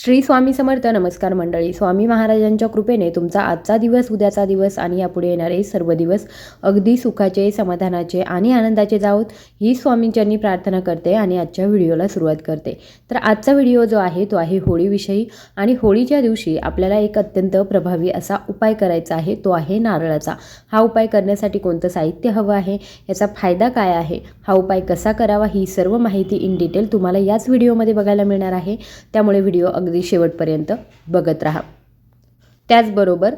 श्री स्वामी समर्थ नमस्कार मंडळी. स्वामी महाराजांच्या कृपेने तुमचा आजचा दिवस उद्याचा दिवस आणि यापुढे येणारे सर्व दिवस अगदी सुखाचे समाधानाचे आणि आनंदाचे जाऊत ही स्वामींच्यांनी प्रार्थना करते आणि आजच्या व्हिडिओला सुरुवात करते. तर आजचा व्हिडिओ जो आहे तो आहे होळीविषयी आणि होळीच्या दिवशी आपल्याला एक अत्यंत प्रभावी असा उपाय करायचा आहे तो आहे नारळाचा. हा उपाय करण्यासाठी कोणतं साहित्य हवं आहे? याचा फायदा काय आहे? हा उपाय कसा करावा? ही सर्व माहिती इन डिटेल तुम्हाला याच व्हिडिओमध्ये बघायला मिळणार आहे. त्यामुळे व्हिडिओ अगदी शेवटपर्यंत बघत राहा. त्याचबरोबर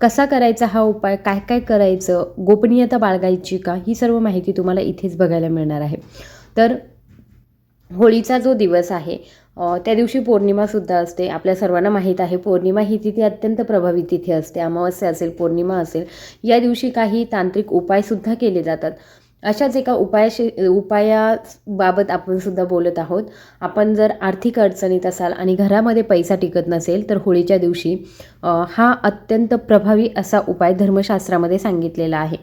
कसा करायचा हा उपाय काय काय करायचं गोपनीयता बाळगायची का ही सर्व माहिती तुम्हाला इथेच बघायला मिळणार आहे. तर होळीचा जो दिवस आहे त्या दिवशी पौर्णिमासुद्धा असते. आपल्या सर्वांना माहीत आहे पौर्णिमा ही तिथे अत्यंत प्रभावी तिथे असते. अमावस्या असेल पौर्णिमा असेल या दिवशी काही तांत्रिक उपायसुद्धा केले जातात. अशाच एका उपायाशी उपायाबाबत आपण सुद्धा बोलत आहोत. आपण जर आर्थिक अडचणीत असाल आणि घरामध्ये पैसा टिकत नसेल तर होळीच्या दिवशी हा अत्यंत प्रभावी असा उपाय धर्मशास्त्रामध्ये सांगितलेला आहे.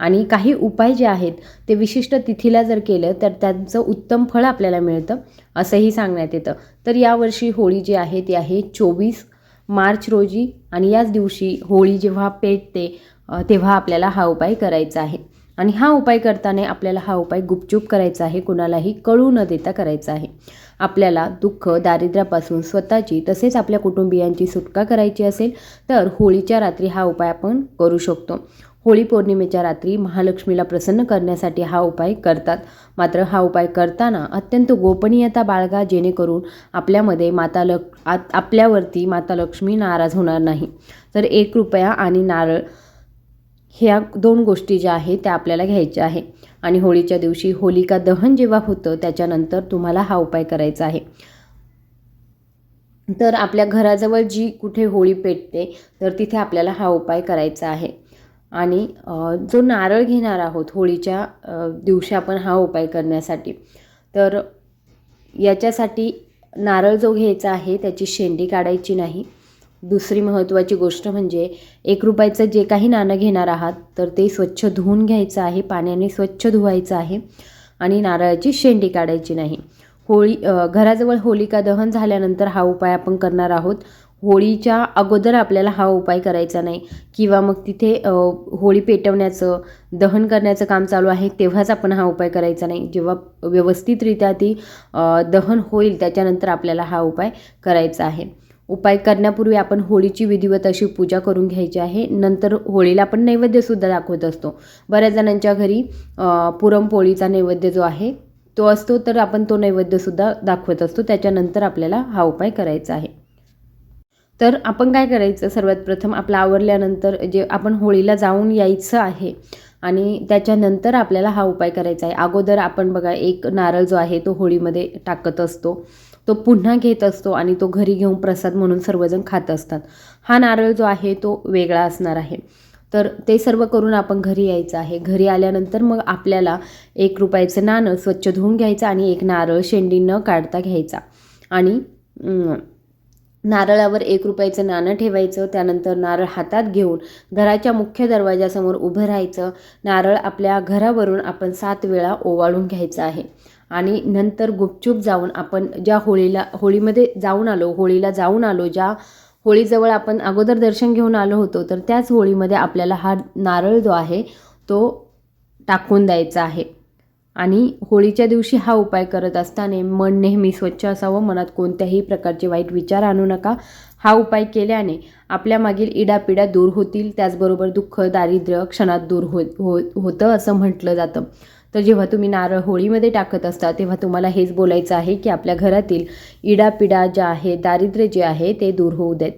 आणि काही उपाय जे आहेत ते विशिष्ट तिथीला जर केलं तर त्यांचं उत्तम फळ आपल्याला मिळतं असंही सांगण्यात येतं. तर यावर्षी होळी जी आहे ती आहे चोवीस मार्च रोजी आणि याच दिवशी होळी जेव्हा पेटते तेव्हा आपल्याला हा उपाय करायचा आहे. आणि हा उपाय करताना आपल्याला हा उपाय गुपचूप करायचा आहे कुणालाही कळू न देता करायचा आहे. आपल्याला दुःख दारिद्र्यापासून स्वतःची तसेच आपल्या कुटुंबियांची सुटका करायची असेल तर होळीच्या रात्री हा उपाय आपण करू शकतो. होळी पौर्णिमेच्या रात्री महालक्ष्मीला प्रसन्न करण्यासाठी हा उपाय करतात. मात्र हा उपाय करताना अत्यंत गोपनीयता बाळगा जेणेकरून आपल्यामध्ये माता लक्ष आत- आपल्यावरती माता लक्ष्मी नाराज होणार नाही. तर एक रुपया आणि नारळ ह्या दोन गोष्टी ज्या आहेत त्या आपल्याला घ्यायच्या आहे आणि होळीच्या दिवशी होलिका दहन जेव्हा होतं त्याच्यानंतर तुम्हाला हा उपाय करायचा आहे. तर आपल्या घराजवळ जी कुठे होळी पेटते तर तिथे आपल्याला हा उपाय करायचा आहे. आणि जो नारळ घेणार आहोत होळीच्या दिवशी आपण हा उपाय करण्यासाठी तर याच्यासाठी नारळ जो घ्यायचा आहे त्याची शेंडी काढायची नाही. दुसरी महत्त्वाची गोष्ट म्हणजे एक रुपयाचं जे काही नाणं घेणार आहात तर ते स्वच्छ धुवून घ्यायचं आहे पाण्याने स्वच्छ धुवायचं आहे आणि नारळाची शेंडी काढायची नाही. होळी घराजवळ होलिका दहन झाल्यानंतर हा उपाय आपण करणार आहोत. होळीच्या अगोदर आपल्याला हा उपाय करायचा नाही. किंवा मग तिथे होळी पेटवण्याचं दहन करण्याचं काम चालू आहे तेव्हाच आपण हा उपाय करायचा नाही. जेव्हा व्यवस्थितरित्या ती दहन होईल त्याच्यानंतर आपल्याला हा उपाय करायचा आहे. उपाय करण्यापूर्वी आपण होळीची विधिवत अशी पूजा करून घ्यायची आहे. नंतर होळीला आपण नैवेद्यसुद्धा दाखवत असतो. बऱ्याच जणांच्या घरी पुरणपोळीचा नैवेद्य जो आहे तो असतो तर आपण तो नैवेद्यसुद्धा दाखवत असतो. त्याच्यानंतर आपल्याला हा उपाय करायचा आहे. तर आपण काय करायचं? सर्वात प्रथम आपलं आवरल्यानंतर जे आपण होळीला जाऊन यायचं आहे आणि त्याच्यानंतर आपल्याला हा उपाय करायचा आहे. अगोदर आपण बघा एक नारळ जो आहे तो होळीमध्ये टाकत असतो. तो पुन्हा घेत असतो आणि तो घरी घेऊन प्रसाद म्हणून सर्वजण खात असतात. हा नारळ जो आहे तो वेगळा असणार आहे. तर ते सर्व करून आपण घरी यायचं आहे. घरी आल्यानंतर मग आपल्याला एक रुपयाचं नाणं स्वच्छ धुवून घ्यायचं आणि एक नारळ शेंडी न काढता घ्यायचा. आणि नारळावर एक रुपयाचं नाणं ठेवायचं. त्यानंतर नारळ हातात घेऊन घराच्या मुख्य दरवाजासमोर उभं राहायचं. नारळ आपल्या घरावरून आपण सात वेळा ओवाळून घ्यायचं आहे. आणि नंतर गुपचूप जाऊन आपण ज्या होळीला होळीमध्ये जाऊन आलो होळीला जाऊन आलो ज्या होळीजवळ आपण अगोदर दर्शन घेऊन आलो होतो तर त्याच होळीमध्ये आपल्याला हा नारळ जो आहे तो टाकून द्यायचा आहे. आणि होळीच्या दिवशी हा उपाय करत असताना मन नेहमी स्वच्छ असावं मनात कोणत्याही प्रकारचे वाईट विचार आणू नका. हा उपाय केल्याने आपल्या मागील इडापिडा दूर होतील त्याचबरोबर दुःख दारिद्र्य क्षणात दूर हो हो होतं असं म्हटलं जातं. तर जेव्हा तुम्ही नारळ होळीमध्ये टाकत असता तेव्हा तुम्हाला हेच बोलायचं आहे की आपल्या घरातील इडापिडा ज्या आहे दारिद्र्य जे आहे ते दूर होऊ देत.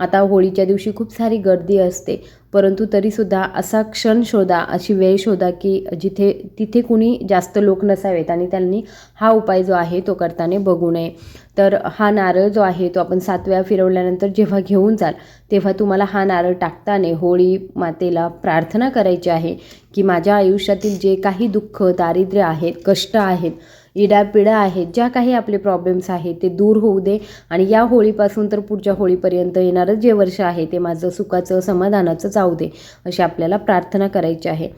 आता होळीच्या दिवशी खूप सारी गर्दी असते. परंतु तरीसुद्धा असा क्षण शोधा अशी वेळ शोधा की जिथे तिथे कुणी जास्त लोक नसावेत आणि त्यांनी हा उपाय जो आहे तो करताना बघू नये. तर हा नारळ जो आहे तो आपण सात वेळा फिरवल्यानंतर जेव्हा घेऊन जाल तेव्हा तुम्हाला हा नारळ टाकताना होळी मातेला प्रार्थना करायची आहे की माझ्या आयुष्यातील जे काही दुःख दारिद्र्य आहेत कष्ट आहेत इडापिडा आहेत ज्या काही आपले प्रॉब्लेम्स आहेत ते दूर होऊ दे. आणि या होळीपासून तर पुढच्या होळीपर्यंत येणारं जे वर्ष आहे ते माझं सुखाचं समाधानाचं जाऊ दे अशी आपल्याला प्रार्थना करायची आहे.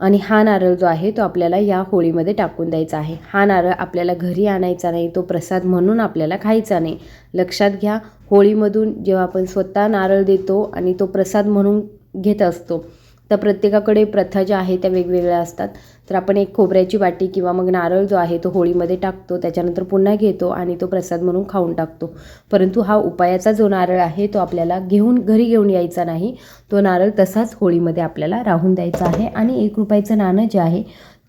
आणि हा नारळ जो आहे तो आपल्याला या होळीमध्ये टाकून द्यायचा आहे. हा नारळ आपल्याला घरी आणायचा नाही तो प्रसाद म्हणून आपल्याला खायचा नाही. लक्षात घ्या होळीमधून जेव्हा आपण स्वतः नारळ देतो आणि तो प्रसाद म्हणून घेत असतो तर प्रत्येकाकडे प्रथा ज्या आहेत त्या वेगवेगळ्या असतात. तर आपण एक खोबऱ्याची वाटी किंवा मग नारळ जो आहे तो होळीमध्ये टाकतो त्याच्यानंतर पुन्हा घेतो आणि तो प्रसाद म्हणून खाऊन टाकतो. परंतु हा उपायाचा जो नारळ आहे तो आपल्याला घेऊन घरी घेऊन यायचा नाही. तो नारळ तसाच होळीमध्ये आपल्याला राहून द्यायचा आहे. आणि एक रुपयाचं नाणं जे आहे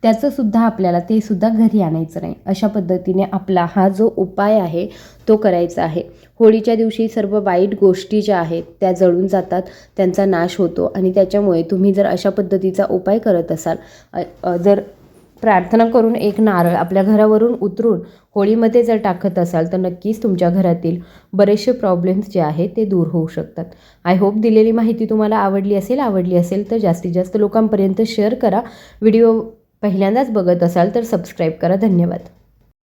त्याचंसुद्धा आपल्याला ते सुद्धा घरी आणायचं नाही. अशा पद्धतीने आपला हा जो उपाय आहे तो करायचा आहे. होळीच्या दिवशी सर्व वाईट गोष्टी ज्या आहेत त्या जळून जातात त्यांचा नाश होतो आणि त्याच्यामुळे तुम्ही जर अशा पद्धतीचा उपाय करत असाल जर प्रार्थना करून एक नारळ आपल्या घरावरून उतरून होळीमध्ये जर टाकत असाल तर नक्कीच तुमच्या घरातील बरेचसे प्रॉब्लेम्स जे आहेत ते दूर होऊ शकतात. आय होप दिलेली माहिती तुम्हाला आवडली असेल आवडली असेल तर जास्तीत जास्त लोकांपर्यंत शेअर करा. व्हिडिओ पहिल्यांदाच बघत असाल तर सबस्क्राईब करा. धन्यवाद.